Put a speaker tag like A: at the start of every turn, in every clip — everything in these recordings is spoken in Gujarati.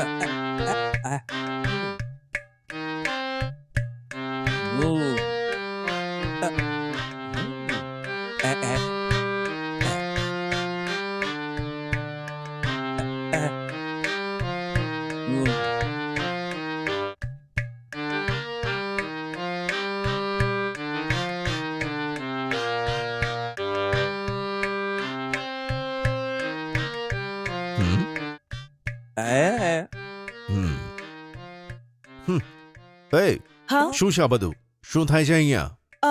A: Ooh.
B: શું છે આ બધું? શું થાય છે અહીંયા?
C: અ,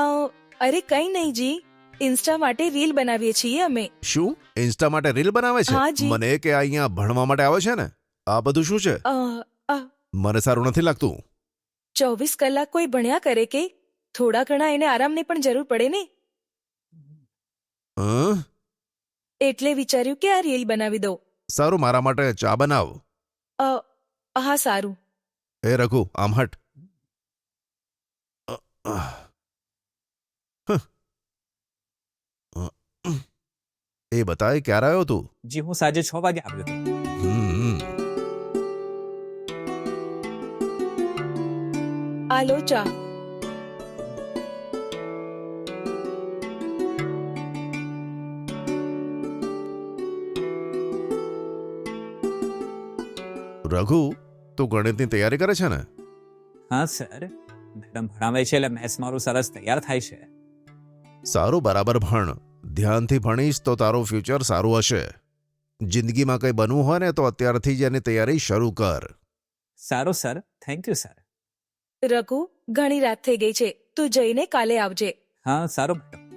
C: અરે કઈ નહીં જી. ઇન્સ્ટા માટે રીલ બનાવીએ છીએ અમે.
B: શું? ઇન્સ્ટા માટે રીલ બનાવે છે?
C: જી.
B: મને કે આ અહીંયા ભણવા માટે આવે છે ને? આ બધું શું છે?
C: અ,
B: મને સારું નથી લાગતું.
C: ચોવીસ કલાક કોઈ ભણ્યા કરે કે? થોડા ઘણા એને આરામની પણ જરૂર પડે ને?
B: હં?
C: એટલે વિચાર્યું કે આ રીલ બનાવી દઉં.
B: સારું મારા માટે ચા બનાવ.
C: અ, હા સારું.
B: એ રઘુ આમ હટ. એ બતાય ક્યારે આવ્યો તું
A: જી હું સાંજે છ વાગે આવ્યો હતો
B: હમ
C: આ લો ચા
B: રઘુ તું ગણિતની તૈયારી કરે છે ને
A: હા સર મેડમ ભણાવે છે એટલે મેથ્સ મારું સરસ તૈયાર થાય છે.
B: સારું બરાબર ભણ. ધ્યાનથી ભણીશ તો તારું ફ્યુચર સારું હશે. જિંદગીમાં કંઈ બનવું હોય ને તો અત્યારથી જ એની તૈયારી શરૂ કર.
A: સારું sir. Thank you sir
C: Raghu ઘણી રાત થઈ ગઈ છે. તું જઈને કાલે આવજે.
A: હા સારું મેડમ.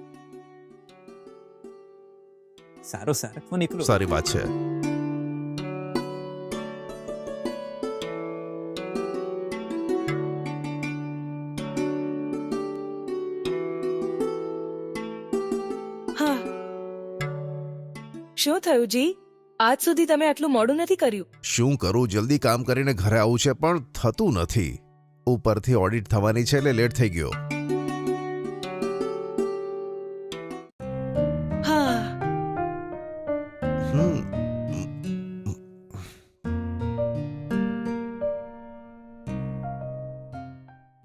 A: સારું સર. હું નીકળું.
B: સારી વાત છે.
C: શું થયું જી? આજ સુધી તમે આટલું મોડું નથી કર્યું.
B: શું કરું? જલ્દી કામ કરીને ઘરે આવું છે પણ થતું નથી. ઉપરથી ઓડિટ થવાની છે એટલે લેટ થઈ ગયો.
C: હા.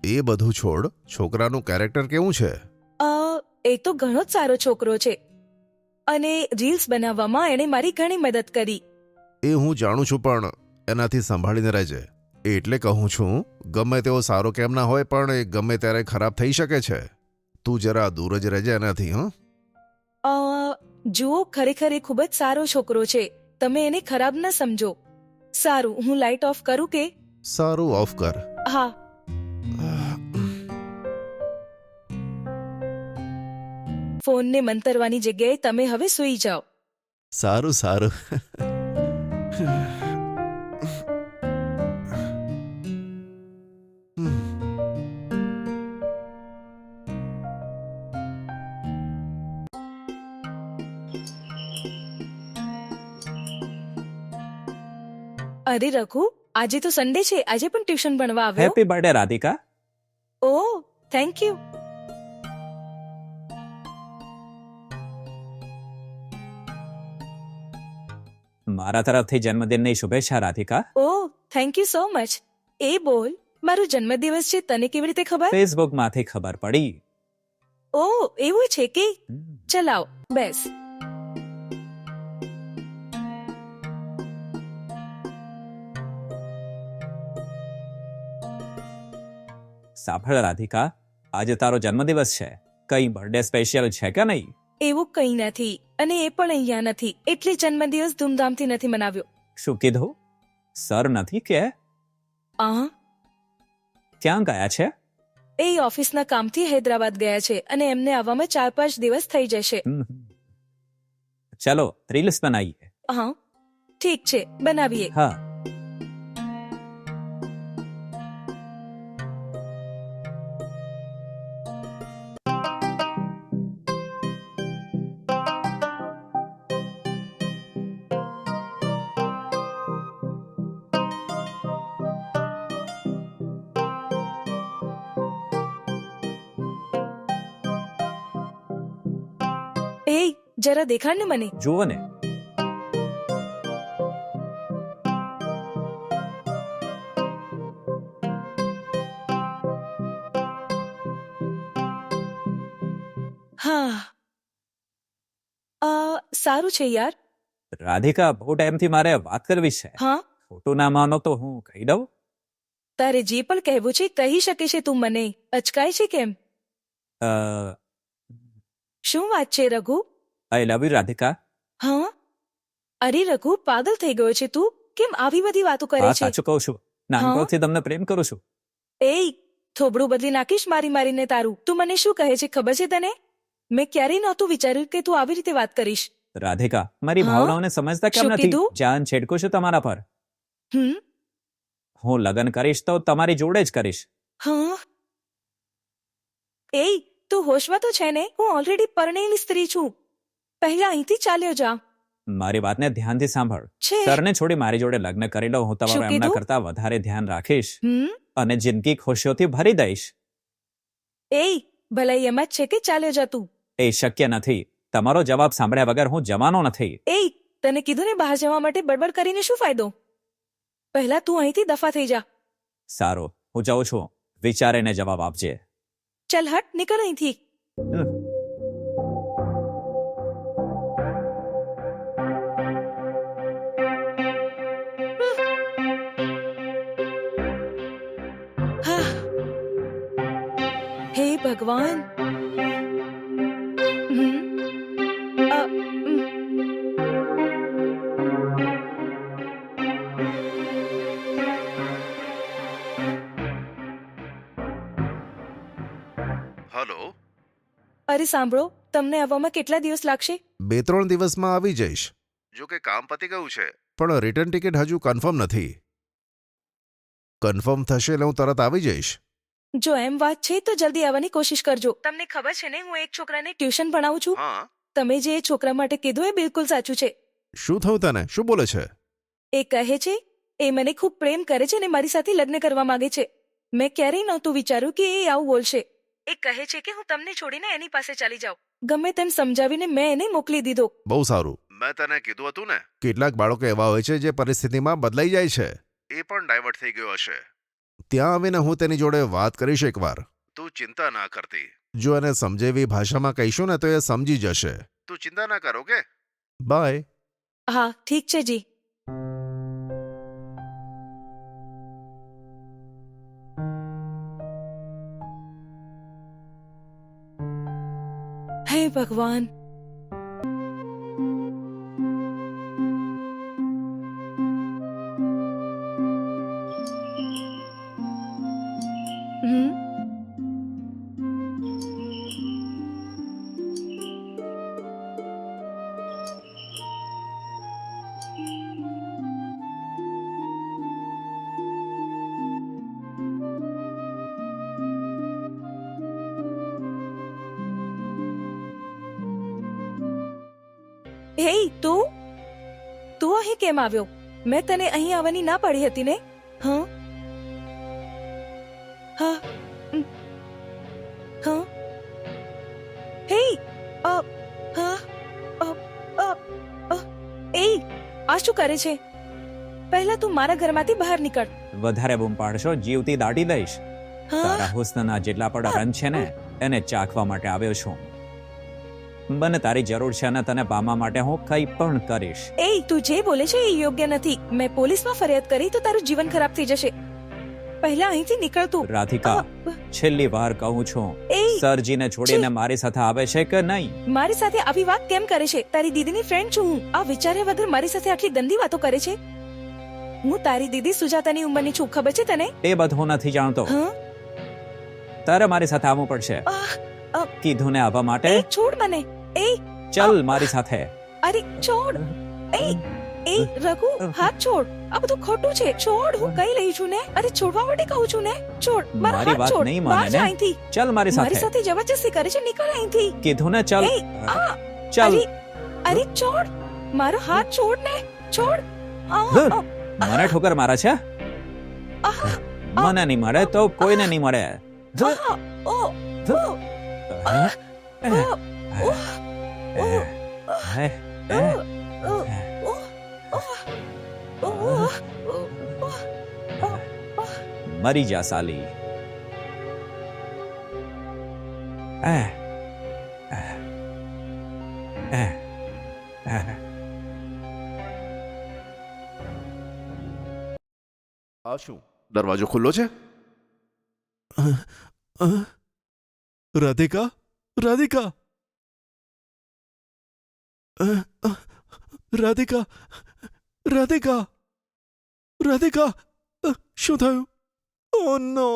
B: એ બધું છોડ છોકરાનું કેરેક્ટર કેવું છે?
C: એ તો ઘણો જ સારો છોકરો છે. અને રીલ્સ બનાવવામાં એણે મારી ઘણી મદદ કરી.
B: એ હું જાણું છું પણ એનાથી સંભાળીને રહેજે. એટલે કહું છું ગમે તેવો સારો કેમ ના હોય પણ એ ગમે ત્યારે ખરાબ થઈ શકે છે. તું જરા દૂર જ રહેજે એનાથી હં?
C: અ, જુઓ ખરેખર એ ખૂબ જ સારો છોકરો છે. તમે એને ખરાબ ન સમજો. સારું હું લાઇટ ઓફ કરું કે?
B: સારું ઓફ કર.
C: હા. ફોનને મંતરવાની જગ્યાએ તમે હવે સૂઈ જાઓ.
B: સારું સારું.
C: અરે રઘુ આજે તો સન્ડે છે. આજે પણ ટ્યુશન ભણવા આવ્યો?
A: Happy birthday Radhika.
C: Oh thank you
A: મારા તરફથી જન્મદિનની શુભેચ્છા Radhika.
C: Oh thank you so much એ બોલ મારો જન્મદિવસ છે તને કેવી રીતે ખબર?
A: ફેસબુકમાંથી ખબર પડી.
C: ઓ એવું છે કે? ચલાવ બેસ.
A: સાંભળ રાધિકા આજે તારો જન્મદિવસ છે. કઈ બર્થડે સ્પેશિયલ છે કે નહીં?
C: એવું કંઈ નથી. અને એ પણ અહીંયા નથી. એટલે જન્મદિવસ ધૂમધામથી નથી મનાવ્યો.
A: શું કીધું? સર નથી કે?
C: આ?
A: ક્યાં ગયા છે?
C: એ ઓફિસના કામથી હૈદરાબાદ ગયા છે અને એમને આવવામાં ચાર પાંચ દિવસ થઈ જશે.
A: ચલો રીલ્સ બનાવીએ.
C: હા ઠીક છે બનાવીએ.
A: હા.
C: એ જરા દેખાડ ને મને.
A: જુઓ ને.
C: હા. સારું છે યાર.
A: રાધિકા બહુ ટાઈમથી મારે વાત કરવી છે.
C: હા?
A: ખોટું ના માનો તો હું કહી દઉં?
C: તારે જે પણ કહેવું છે કહી શકે છે તું મને. અચકાય છે કેમ? શું વાત છે રઘુ?
A: આઈ લવ યુ રાધિકા.
C: હા? અરે રઘુ પાગલ થઈ ગયો છે તું. કેમ આવી બધી વાતો કરે
A: હા
C: છે?
A: સાચું કહું છું. નાનપણથી તમને પ્રેમ કરું છું.
C: એ થોબડું બદલી નાખીશ મારી મારીને તારું. તું મને શું કહે છે ખબર છે તને? મેં ક્યારેય નહોતું વિચાર્યું કે તું આવી રીતે વાત કરીશ.
A: રાધિકા મારી ભાવનાઓને સમજતા કેમ નથી? જાન છેડકો છું તમારા પર.
C: હમ?
A: હું લગ્ન કરીશ તો તમારી જોડે જ કરીશ.
C: હા? એય તું હોશમાં તો છે ને હું ઓલરેડી પરણેલી સ્ત્રી છું. પહેલા અહીંથી ચાલ્યો જા.
A: મારી વાતને ધ્યાનથી સાંભળ.
C: છે.
A: સરને છોડી મારી જોડે લગ્ન કરી લો હું
C: શું
A: તમારું એમના
C: કીધું?
A: કરતા વધારે ધ્યાન રાખીશ.
C: હમ?
A: અને જિંદગી ખુશીઓથી ભરી દઈશ.
C: એ ભલાઈ એમ જ છે કે ચાલ્યો જા તું.
A: એ શક્ય નથી. તમારો જવાબ સાંભળ્યા વગર હું જવાનો નથી.
C: એ તને કીધું ને બહાર જવા માટે બડબડ કરીને શું ફાયદો? પહેલા તું અહીંથી દફા થઈ જા.
A: સારું હું જાઉં છું. વિચારીને જવાબ આપજે.
C: ચલ હટ નીકળ અહીંથી હા. હે ભગવાન અરે સાંભળો તમને આવવામાં કેટલા દિવસ લાગશે?
B: બે ત્રણ દિવસમાં આવી જઈશ. જો કે કામ પતી ગયું છે. પણ રિટર્ન ટિકિટ હજુ કન્ફર્મ નથી. કન્ફર્મ થશે એટલે હું તરત આવી જઈશ.
C: જો એમ વાત છે તો જલ્દી આવવાની કોશિશ કરજો. તમને ખબર છે ને હું એક છોકરાને ટ્યુશન ભણાવું છું?
B: હા.
C: તમે જે એ છોકરા માટે કીધું એ બિલકુલ સાચું છે.
B: શું થયું તને? શું બોલે છે?
C: એ કહે છે એ મને ખૂબ પ્રેમ કરે છે અને મારી સાથે લગ્ન કરવા માંગે છે. મેં ક્યારેય નહોતું વિચાર્યું કે એ આવું બોલશે. એ કહે છે કે હું તમને છોડીને એની પાસે ચાલી જાઉં. ગમે તેમ સમજાવીને મેં એને મોકલી દીધો.
B: બહુ સારું. મેં તને કીધું હતું ને? કેટલાક બાળકો એવા હોય છે જે પરિસ્થિતિમાં બદલાઈ જાય છે. એ પણ ડાયવર્ટ થઈ ગયો હશે. ત્યાં આવીને હું તેની જોડે વાત કરીશ એકવાર. તું ચિંતા ના કરતી. જો એને સમજેવી ભાષામાં કહીશું ને તો એ સમજી જશે. તું ચિંતા ના કરો કે બાય.
C: હા ઠીક છે જી. ભગવાન હે તું? તું અહીં કેમ આવ્યો? મેં તને અહીં આવવાની ના પાડી હતી ને? હા? હા? હ? હા? હે અ, હા? અ, અ, અ. એ આ શું કરે છે? પહેલા તું મારા ઘરમાંથી બહાર નીકળ.
A: વધારે બૂમ પાડશો જીવતી દાટી દઈશ.
C: હા?
A: તારા હુસ્નના જેટલા પણ રન છે ને એને ચાખવા માટે આવ્યો છું. મને તારી જરૂર છે અને તને પામવા માટે હું કંઈ પણ કરીશ.
C: એ તું જે બોલે છે એ યોગ્ય નથી. મેં પોલીસમાં ફરિયાદ કરી તો તારું જીવન ખરાબ થઈ જશે. પહેલા અહીંથી નીકળ તું.
A: રાધિકા છેલ્લી વાર કહું છું. સરજીને છોડીને મારી સાથે આવે છે કે નહીં?
C: મારી સાથે આવી વાત કેમ કરે છે? તારી દીદીની ફ્રેન્ડ છું હું. આ વિચાર્યા વગર મારી સાથે આટલી ગંદી વાતો કરે છે? હું તારી દીદી સુજાતાની ઉંમરની છું. ખબર છે તને?
A: એ બધું નથી જાણતો. તારે મારી સાથે આવવું પડશે. કીધું ને આવવા માટે?
C: છોડ મને. એ
A: ચલ મારી સાથે.
C: અરે છોડ. એ એ રઘુ હાથ છોડ. આ બધું ખોટું છે. છોડ હું કઈ રહી છું ને? અરે છોડવા માટે કહું છું ને? છોડ મારા હાથ છોડ. બહાર જા? અહીંથી.
A: ચલ મારી
C: મારી
A: સાથે
C: સાથે જબરજસ્તી કરે છે નીકળ અહીંથી.
A: કીધું ને ચલ. ચલ.
C: અરે છોડ. મારો હાથ છોડ ને. છોડ.
A: મને ઠોકર મારે છે? મને નહીં મળે તો કોઈને નહીં મળે. मरी जा साली।
B: दरवाजो खुल्लो छे राधिका राधिका
D: રાધિકા રાધિકા રાધિકા શું થયું? ઓ નો.